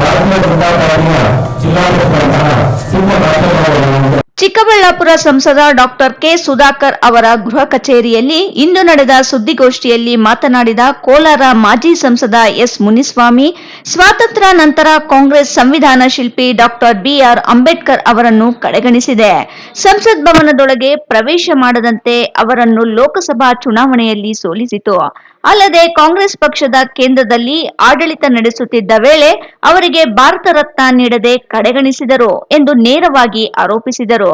ಭಾರತೀಯ ಜನತಾ ಪಾರ್ಟಿಯ ಚಿಕ್ಕಬಳ್ಳಾಪುರ ಸಂಸದ ಡಾಕ್ಟರ್ ಕೆ ಸುಧಾಕರ್ ಅವರ ಗೃಹ ಕಚೇರಿಯಲ್ಲಿ ಇಂದು ನಡೆದ ಸುದ್ದಿಗೋಷ್ಠಿಯಲ್ಲಿ ಮಾತನಾಡಿದ ಕೋಲಾರ ಮಾಜಿ ಸಂಸದ ಎಸ್ ಮುನಿಸ್ವಾಮಿ, ಸ್ವಾತಂತ್ರ್ಯ ನಂತರ ಕಾಂಗ್ರೆಸ್ ಸಂವಿಧಾನ ಶಿಲ್ಪಿ ಡಾಕ್ಟರ್ ಬಿಆರ್ ಅಂಬೇಡ್ಕರ್ ಅವರನ್ನು ಕಡೆಗಣಿಸಿದೆ. ಸಂಸತ್ ಭವನದೊಳಗೆ ಪ್ರವೇಶ ಮಾಡದಂತೆ ಅವರನ್ನು ಲೋಕಸಭಾ ಚುನಾವಣೆಯಲ್ಲಿ ಸೋಲಿಸಿತು. ಅಲ್ಲದೆ ಕಾಂಗ್ರೆಸ್ ಪಕ್ಷದ ಕೇಂದ್ರದಲ್ಲಿ ಆಡಳಿತ ನಡೆಸುತ್ತಿದ್ದ ವೇಳೆ ಅವರಿಗೆ ಭಾರತ ರತ್ನ ನೀಡದೆ ಕಡೆಗಣಿಸಿದರು ಎಂದು ನೇರವಾಗಿ ಆರೋಪಿಸಿದರು.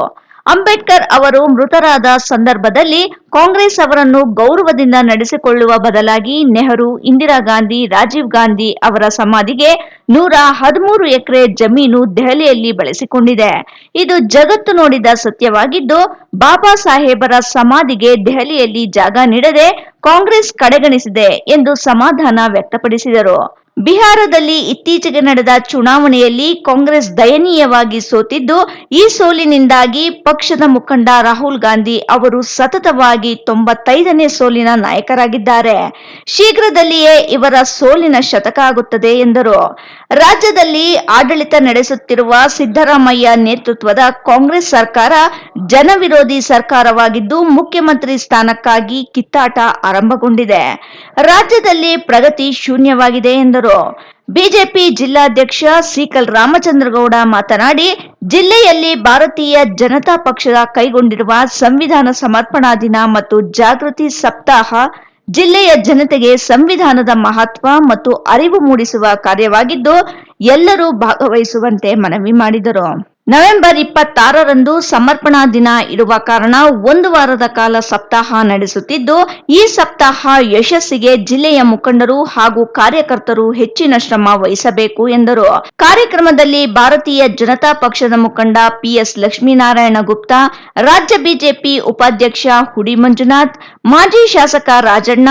ಅಂಬೇಡ್ಕರ್ ಅವರು ಮೃತರಾದ ಸಂದರ್ಭದಲ್ಲಿ ಕಾಂಗ್ರೆಸ್ ಅವರನ್ನು ಗೌರವದಿಂದ ನಡೆಸಿಕೊಳ್ಳುವ ಬದಲಾಗಿ ನೆಹರು, ಇಂದಿರಾ ಗಾಂಧಿ, ರಾಜೀವ್ ಗಾಂಧಿ ಅವರ ಸಮಾಧಿಗೆ ನೂರ ಹದಿಮೂರು ಎಕರೆ ಜಮೀನು ದೆಹಲಿಯಲ್ಲಿ ಬಳಸಿಕೊಂಡಿದೆ. ಇದು ಜಗತ್ತು ನೋಡಿದ ಸತ್ಯವಾಗಿದ್ದು, ಬಾಬಾ ಸಾಹೇಬರ ಸಮಾಧಿಗೆ ದೆಹಲಿಯಲ್ಲಿ ಜಾಗ ನೀಡದೆ ಕಾಂಗ್ರೆಸ್ ಕಡೆಗಣಿಸಿದೆ ಎಂದು ಸಮಾಧಾನ ವ್ಯಕ್ತಪಡಿಸಿದರು. ಬಿಹಾರದಲ್ಲಿ ಇತ್ತೀಚೆಗೆ ನಡೆದ ಚುನಾವಣೆಯಲ್ಲಿ ಕಾಂಗ್ರೆಸ್ ದಯನೀಯವಾಗಿ ಸೋತಿದ್ದು, ಈ ಸೋಲಿನಿಂದಾಗಿ ಪಕ್ಷದ ಮುಖಂಡ ರಾಹುಲ್ ಗಾಂಧಿ ಅವರು ಸತತವಾಗಿ ತೊಂಬತ್ತೈದನೇ ಸೋಲಿನ ನಾಯಕರಾಗಿದ್ದಾರೆ. ಶೀಘ್ರದಲ್ಲಿಯೇ ಇವರ ಸೋಲಿನ ಶತಕ ಆಗುತ್ತದೆ ಎಂದರು. ರಾಜ್ಯದಲ್ಲಿ ಆಡಳಿತ ನಡೆಸುತ್ತಿರುವ ಸಿದ್ದರಾಮಯ್ಯ ನೇತೃತ್ವದ ಕಾಂಗ್ರೆಸ್ ಸರ್ಕಾರ ಜನವಿರೋಧಿ ಸರ್ಕಾರವಾಗಿದ್ದು, ಮುಖ್ಯಮಂತ್ರಿ ಸ್ಥಾನಕ್ಕಾಗಿ ಕಿತ್ತಾಟ ಆರಂಭಗೊಂಡಿದೆ ರಾಜ್ಯದಲ್ಲಿ ಪ್ರಗತಿ ಶೂನ್ಯವಾಗಿದೆ ಎಂದರು. ಬಿಜೆಪಿ ಜಿಲ್ಲಾಧ್ಯಕ್ಷ ಸಿಕಲ್ ರಾಮಚಂದ್ರಗೌಡ ಮಾತನಾಡಿ, ಜಿಲ್ಲೆಯಲ್ಲಿ ಭಾರತೀಯ ಜನತಾ ಪಕ್ಷದ ಕೈಗೊಂಡಿರುವ ಸಂವಿಧಾನ ಸಮರ್ಪಣಾ ದಿನ ಮತ್ತು ಜಾಗೃತಿ ಸಪ್ತಾಹ ಜಿಲ್ಲೆಯ ಜನತೆಗೆ ಸಂವಿಧಾನದ ಮಹತ್ವ ಮತ್ತು ಅರಿವು ಮೂಡಿಸುವ ಕಾರ್ಯವಾಗಿದ್ದು, ಎಲ್ಲರೂ ಭಾಗವಹಿಸುವಂತೆ ಮನವಿ ಮಾಡಿದರು. ನವೆಂಬರ್ ಇಪ್ಪತ್ತಾರರಂದು ಸಮರ್ಪಣಾ ದಿನ ಇರುವ ಕಾರಣ ಒಂದು ವಾರದ ಕಾಲ ಸಪ್ತಾಹ ನಡೆಸುತ್ತಿದ್ದು, ಈ ಸಪ್ತಾಹ ಯಶಸ್ಸಿಗೆ ಜಿಲ್ಲೆಯ ಮುಖಂಡರು ಹಾಗೂ ಕಾರ್ಯಕರ್ತರು ಹೆಚ್ಚಿನ ಶ್ರಮ ವಹಿಸಬೇಕು ಎಂದರು. ಕಾರ್ಯಕ್ರಮದಲ್ಲಿ ಭಾರತೀಯ ಜನತಾ ಪಕ್ಷದ ಮುಖಂಡ ಪಿಎಸ್ ಲಕ್ಷ್ಮೀನಾರಾಯಣ ಗುಪ್ತಾ, ರಾಜ್ಯ ಬಿಜೆಪಿ ಉಪಾಧ್ಯಕ್ಷ ಹುಡಿ ಮಂಜುನಾಥ್ ಮಾಜಿ ಶಾಸಕ ರಾಜಣ್ಣ,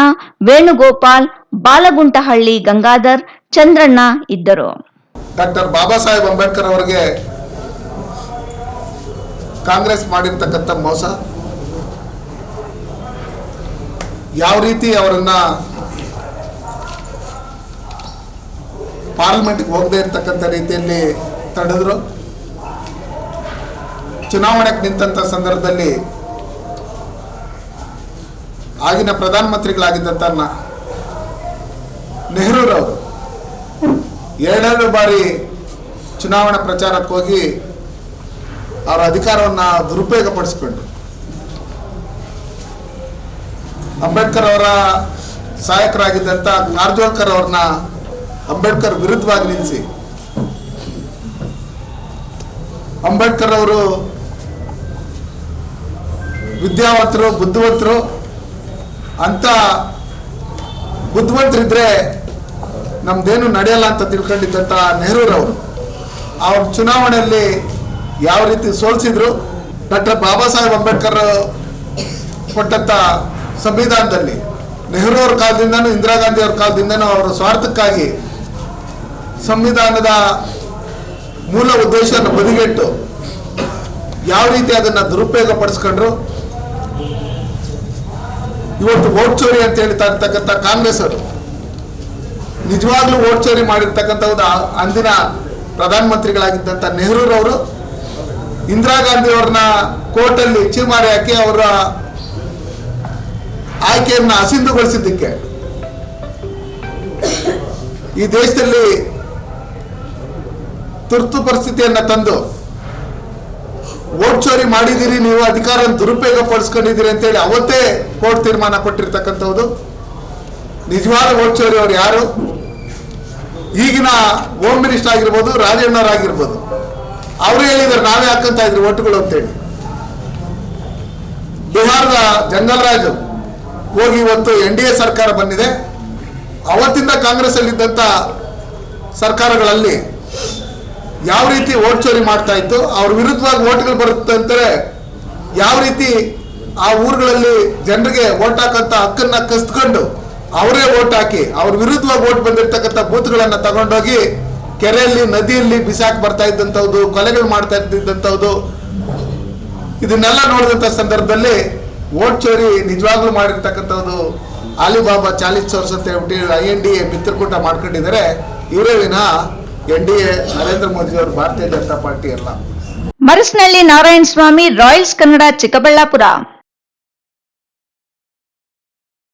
ವೇಣುಗೋಪಾಲ್, ಬಾಲಗುಂಟಹಳ್ಳಿ ಗಂಗಾಧರ್, ಚಂದ್ರಣ್ಣ ಇದ್ದರು. ಡಾಕ್ಟರ್ ಬಾಬಾ ಸಾಹೇಬ್ ಅಂಬೇಡ್ಕರ್ ಅವರಿಗೆ ಕಾಂಗ್ರೆಸ್ ಮಾಡಿರ್ತಕ್ಕಂಥ ಮೋಸ? ಯಾವ ರೀತಿ ಅವರನ್ನ ಪಾರ್ಲಿಮೆಂಟ್ಗೆ ಹೋಗದೆ ಇರ್ತಕ್ಕಂಥ ರೀತಿಯಲ್ಲಿ ತಡೆದ್ರು? ಚುನಾವಣೆಗೆ ನಿಂತ ಸಂದರ್ಭದಲ್ಲಿ ಆಗಿನ ಪ್ರಧಾನಮಂತ್ರಿಗಳಾಗಿದ್ದಂಥ ನೆಹರೂರವರು ಎರಡೆರಡು ಬಾರಿ ಚುನಾವಣಾ ಪ್ರಚಾರಕ್ಕೆ ಹೋಗಿ ಅವರ ಅಧಿಕಾರವನ್ನು ದುರುಪಯೋಗಪಡಿಸ್ಕೊಂಡ್ರು. ಅಂಬೇಡ್ಕರ್ ಅವರ ಸಹಾಯಕರಾಗಿದ್ದಂಥ ನಾರ್ಜೋಳ್ಕರ್ ಅವ್ರನ್ನ ಅಂಬೇಡ್ಕರ್ ವಿರುದ್ಧವಾಗಿ ನಿಲ್ಲಿಸಿ ಅಂಬೇಡ್ಕರ್ ಅವರು ವಿದ್ಯಾವಂತರು, ಬುದ್ಧಿವಂತರು, ಅಂತ ಬುದ್ಧಿವಂತರಿದ್ರೆ ನಮ್ದೇನು ನಡೆಯಲ್ಲ ಅಂತ ತಿಳ್ಕೊಂಡಿದ್ದಂಥ ನೆಹರೂರವರು. ಅವ್ರ ಚುನಾವಣೆಯಲ್ಲಿ ಯಾವ ರೀತಿ ಸೋಲಿಸಿದ್ರು ಡಾಕ್ಟರ್ ಬಾಬಾ ಸಾಹೇಬ್ ಅಂಬೇಡ್ಕರ್ ಕೊಟ್ಟಂಥ ಸಂವಿಧಾನದಲ್ಲಿ ನೆಹರು ಅವ್ರ ಕಾಲದಿಂದನೂ ಇಂದಿರಾ ಗಾಂಧಿ ಅವ್ರ ಕಾಲದಿಂದನೂ ಅವರ ಸ್ವಾರ್ಥಕ್ಕಾಗಿ ಸಂವಿಧಾನದ ಮೂಲ ಉದ್ದೇಶವನ್ನು ಬದಿಗೆಟ್ಟು ಯಾವ ರೀತಿ ಅದನ್ನು ದುರುಪಯೋಗ ಪಡಿಸ್ಕೊಂಡ್ರು ಇವತ್ತು ಓಟ್ ಚೋರಿ ಅಂತ ಹೇಳ್ತಾ ಇರ್ತಕ್ಕಂಥ ಕಾಂಗ್ರೆಸ್ ಅವರು ನಿಜವಾಗ್ಲೂ ಓಟ್ ಚೋರಿ ಮಾಡಿರ್ತಕ್ಕಂಥದ್ದು ಆ- ಅಂದಿನ ಪ್ರಧಾನಮಂತ್ರಿಗಳಾಗಿದ್ದಂಥ ನೆಹರೂರವರು ಇಂದಿರಾ ಗಾಂಧಿ ಅವ್ರನ್ನ ಕೋರ್ಟಲ್ಲಿ ಚೀಮಾರಿ ಹಾಕಿ ಅವರ ಆಯ್ಕೆಯನ್ನ ಅಸಿಂಧುಗೊಳಿಸಿದ್ದಕ್ಕೆ. ಈ ದೇಶದಲ್ಲಿ ತುರ್ತು ಪರಿಸ್ಥಿತಿಯನ್ನ ತಂದು ವೋಟ್ ಚೋರಿ ಮಾಡಿದ್ದೀರಿ, ನೀವು ಅಧಿಕಾರ ದುರುಪಯೋಗ ಪಡಿಸ್ಕೊಂಡಿದ್ದೀರಿ ಅಂತೇಳಿ ಅವತ್ತೇ ಕೋರ್ಟ್ ತೀರ್ಮಾನ ಕೊಟ್ಟಿರ್ತಕ್ಕಂಥದ್ದು ನಿಜವಾದ ಓಟ್ ಚೋರಿ ಅವರು ಯಾರು? ಈಗಿನ ಹೋಮ್ ಮಿನಿಸ್ಟರ್ ಆಗಿರ್ಬೋದು ರಾಜಣ್ಣವರಾಗಿರ್ಬೋದು ಅವರು ಹೇಳಿದ್ರು, ನಾವೇ ಹಾಕಂತ ಇದ್ರು ಒಟ್ಟುಗಳು ಅಂತೇಳಿ. ಬಿಹಾರದ ಜಂಗಲ್ ರಾಜು ಹೋಗಿ ಇವತ್ತು ಎನ್ ಡಿ ಎ ಸರ್ಕಾರ ಬಂದಿದೆ. ಅವತ್ತಿಂದ ಕಾಂಗ್ರೆಸ್ ಅಲ್ಲಿದ್ದಂಥ ಸರ್ಕಾರಗಳಲ್ಲಿ ಯಾವ ರೀತಿ ಓಟ್ ಚೋರಿ ಮಾಡ್ತಾ ಇತ್ತು, ಅವ್ರ ವಿರುದ್ಧವಾಗಿ ಓಟ್ಗಳು ಬರುತ್ತೆ ಅಂತಾರೆ, ಯಾವ ರೀತಿ ಆ ಊರುಗಳಲ್ಲಿ ಜನರಿಗೆ ಓಟ್ ಹಾಕಂತ ಹಕ್ಕನ್ನ ಕಸ್ಕೊಂಡು ಅವರೇ ಓಟ್ ಹಾಕಿ, ಅವ್ರ ವಿರುದ್ಧವಾಗಿ ಓಟ್ ಬಂದಿರ್ತಕ್ಕಂಥ ಬೂತ್ಗಳನ್ನ ತಗೊಂಡೋಗಿ ಕೆರೆಯಲ್ಲಿ, ನದಿಯಲ್ಲಿ ಬಿಸಾಕ್ ಬರ್ತಾ ಇದ್ದಂಥದ್ದು ಕೊಲೆಗಳು ಮಾಡ್ತಾ ಇದ್ದಂಥದ್ದು ಇದನ್ನೆಲ್ಲ ನೋಡಿದಂಥ ಸಂದರ್ಭದಲ್ಲಿ ಓಟ್ ಚೋರಿ ನಿಜವಾಗ್ಲೂ ಮಾಡಿರ್ತಕ್ಕಂಥದ್ದು ಅಲಿಬಾಬಾ ಚಾಲೀಸ್ ಸೋರ್ಸ್ ಅಂತ ಹೇಳ್ಬಿಟ್ಟು ಐ ಎನ್ ಡಿ ಎ ಮಿತ್ರಕೂಟ ಮಾಡ್ಕೊಂಡಿದ್ದಾರೆ. ಇವರೇ ವಿನಃ ಎನ್ ಡಿ ಎ ನರೇಂದ್ರ ಮೋದಿಯವರು ಭಾರತೀಯ ಜನತಾ ಪಾರ್ಟಿ ಅಲ್ಲ. ಮರಸ್ನಲ್ಲಿ ನಾರಾಯಣ ಸ್ವಾಮಿ ರಾಯಲ್ಸ್ ಕನ್ನಡ ಚಿಕ್ಕಬಳ್ಳಾಪುರ.